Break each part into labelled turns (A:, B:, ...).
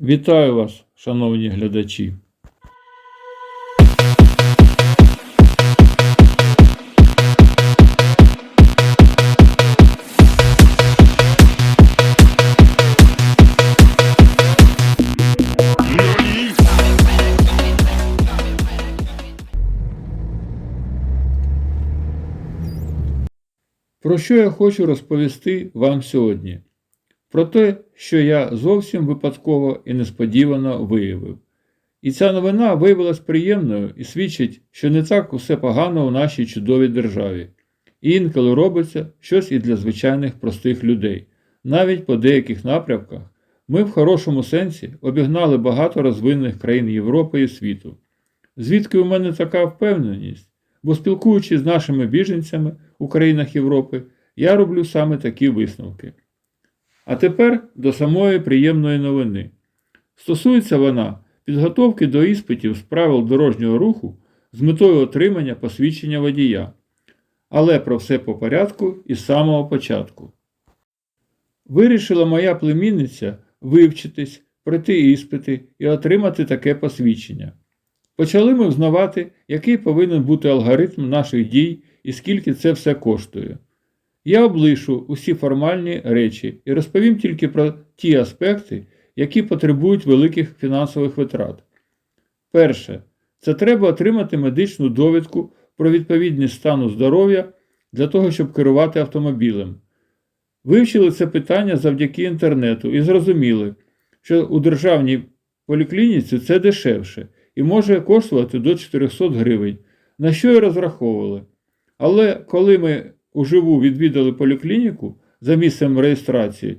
A: Вітаю вас, шановні глядачі. Про що я хочу розповісти вам сьогодні? Про те, що я зовсім випадково і несподівано виявив. І ця новина виявилась приємною і свідчить, що не так усе погано у нашій чудовій державі. І інколи робиться щось і для звичайних простих людей. Навіть по деяких напрямках ми в хорошому сенсі обігнали багато розвинених країн Європи і світу. Звідки у мене така впевненість? Бо спілкуючись з нашими біженцями у країнах Європи, я роблю саме такі висновки. А тепер до самої приємної новини. Стосується вона підготовки до іспитів з правил дорожнього руху з метою отримання посвідчення водія. Але про все по порядку і з самого початку. Вирішила моя племінниця вивчитись, пройти іспити і отримати таке посвідчення. Почали ми взнавати, який повинен бути алгоритм наших дій і скільки це все коштує. Я облишу усі формальні речі і розповім тільки про ті аспекти, які потребують великих фінансових витрат. Перше, це треба отримати медичну довідку про відповідність стану здоров'я для того, щоб керувати автомобілем. Вивчили це питання завдяки інтернету і зрозуміли, що у державній поліклініці це дешевше і може коштувати до 400 гривень, на що і розраховували. Але коли ми уживу відвідали поліклініку за місцем реєстрації,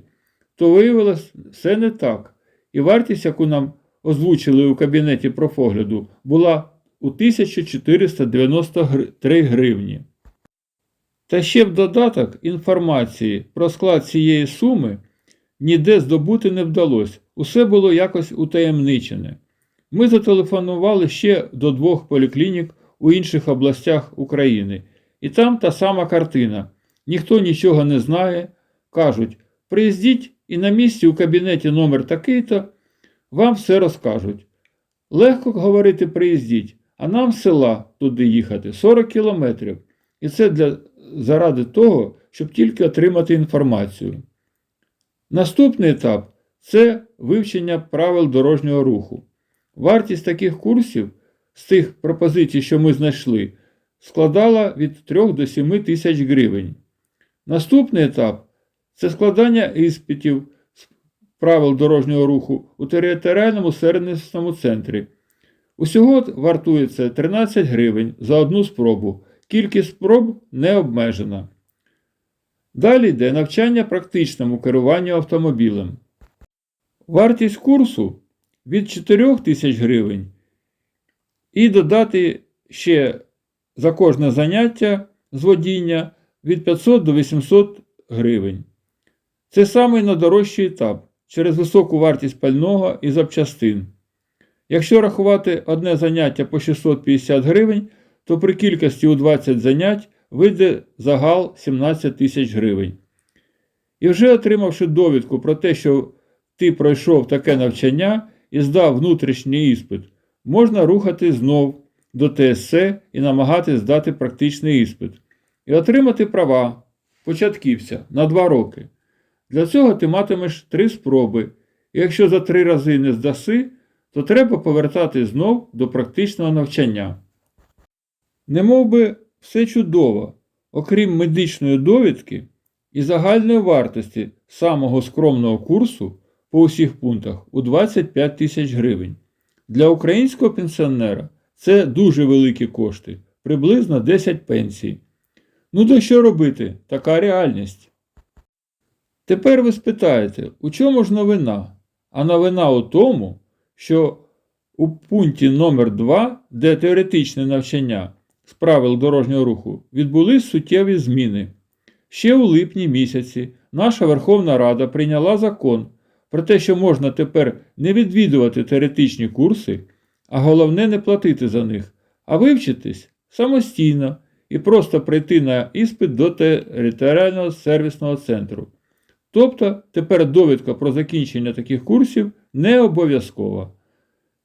A: то виявилось все не так. І вартість, яку нам озвучили у кабінеті профогляду, була у 1493 гривні. Та ще в додаток інформації про склад цієї суми ніде здобути не вдалося, усе було якось утаємничене. Ми зателефонували ще до двох поліклінік у інших областях України, і там та сама картина. Ніхто нічого не знає. Кажуть, приїздіть і на місці у кабінеті номер такий-то вам все розкажуть. Легко говорити приїздіть, а нам з села туди їхати 40 кілометрів. І це для, заради того, щоб тільки отримати інформацію. Наступний етап це вивчення правил дорожнього руху. Вартість таких курсів з тих пропозицій, що ми знайшли, складала від 3 до 7 тисяч гривень. Наступний етап це складання іспитів з правил дорожнього руху у територіальному сервісному центрі. Усього вартується 13 гривень за одну спробу. Кількість спроб не обмежена. Далі йде навчання практичному керуванню автомобілем. Вартість курсу від 4 тисяч гривень і додати ще за кожне заняття з водіння від 500 до 800 гривень. Це самий найдорожчий етап через високу вартість пального і запчастин. Якщо рахувати одне заняття по 650 гривень, то при кількості у 20 занять вийде загал 17 тисяч гривень. І вже отримавши довідку про те, що ти пройшов таке навчання і здав внутрішній іспит, можна рухати знов до ТСЦ і намагатись здати практичний іспит і отримати права початківця на 2 роки. Для цього ти матимеш 3 спроби, і якщо за 3 рази не здаси, то треба повертати знов до практичного навчання. Не би все чудово, окрім медичної довідки і загальної вартості самого скромного курсу по усіх пунктах у 25 тисяч гривень. Для українського пенсіонера це дуже великі кошти, приблизно 10 пенсій. Ну то що робити? Така реальність. Тепер ви спитаєте, у чому ж новина? А новина у тому, що у пункті номер 2 де теоретичне навчання з правил дорожнього руху, відбулись суттєві зміни. Ще у липні місяці наша Верховна Рада прийняла закон про те, що можна тепер не відвідувати теоретичні курси, а головне не платити за них, а вивчитись самостійно і просто прийти на іспит до територіального сервісного центру. Тобто тепер довідка про закінчення таких курсів не обов'язкова.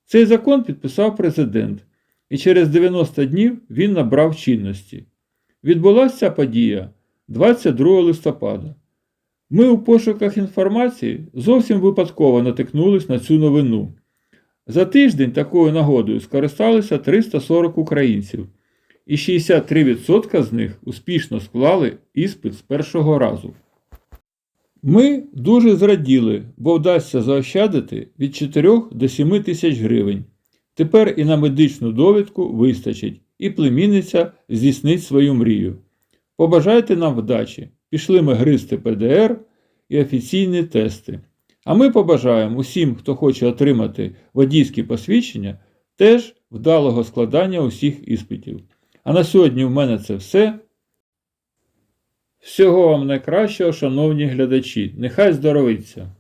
A: Цей закон підписав президент, і через 90 днів він набрав чинності. Відбулася ця подія 22 листопада. Ми у пошуках інформації зовсім випадково натикнулись на цю новину. За тиждень такою нагодою скористалися 340 українців, і 63% з них успішно склали іспит з першого разу. Ми дуже зраділи, бо вдасться заощадити від 4 до 7 тисяч гривень. Тепер і на медичну довідку вистачить, і племінниця здійснить свою мрію. Побажайте нам вдачі, пішли ми гризти ПДР і офіційні тести. А ми побажаємо усім, хто хоче отримати водійські посвідчення, теж вдалого складання усіх іспитів. А на сьогодні в мене це все. Всього вам найкращого, шановні глядачі. Нехай здоровиться!